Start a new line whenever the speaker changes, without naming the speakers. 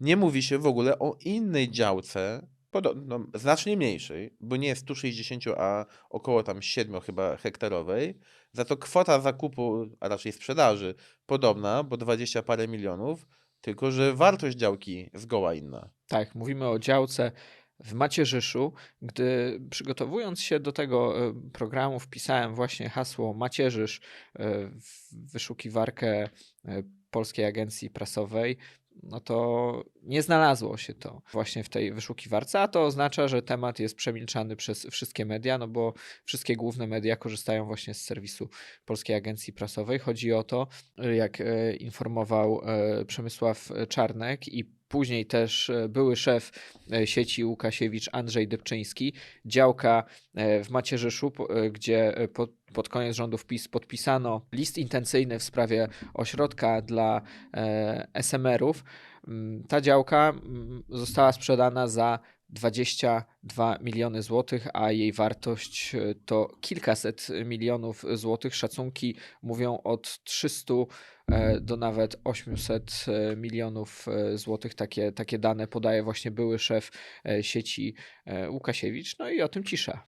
Nie mówi się w ogóle o innej działce, no, znacznie mniejszej, bo nie 160, a około tam 7 chyba hektarowej. Za to kwota zakupu, a raczej sprzedaży podobna, bo 20 parę milionów, tylko że wartość działki zgoła inna.
Tak, mówimy o działce w Macierzyszu. Gdy przygotowując się do tego e, programu, wpisałem właśnie hasło Macierzysz e, w wyszukiwarkę e, Polskiej Agencji Prasowej, no to nie znalazło się to właśnie w tej wyszukiwarce, a to oznacza, że temat jest przemilczany przez wszystkie media, no bo wszystkie główne media korzystają właśnie z serwisu Polskiej Agencji Prasowej. Chodzi o to, jak e, informował e, Przemysław Czarnek i później też e, były szef e, sieci Łukasiewicz Andrzej Dybczyński, działka e, w Macierzyszu, gdzie pod, pod koniec rządów PiS podpisano list intencyjny w sprawie ośrodka dla SMR-ów. Mm, Ta działka mm, została sprzedana za 22 miliony złotych, a jej wartość e, to kilkaset milionów złotych. Szacunki mówią od 300 e, do nawet 800 e, milionów złotych. Takie, takie dane podaje właśnie były szef sieci Łukasiewicz. No i o tym cisza.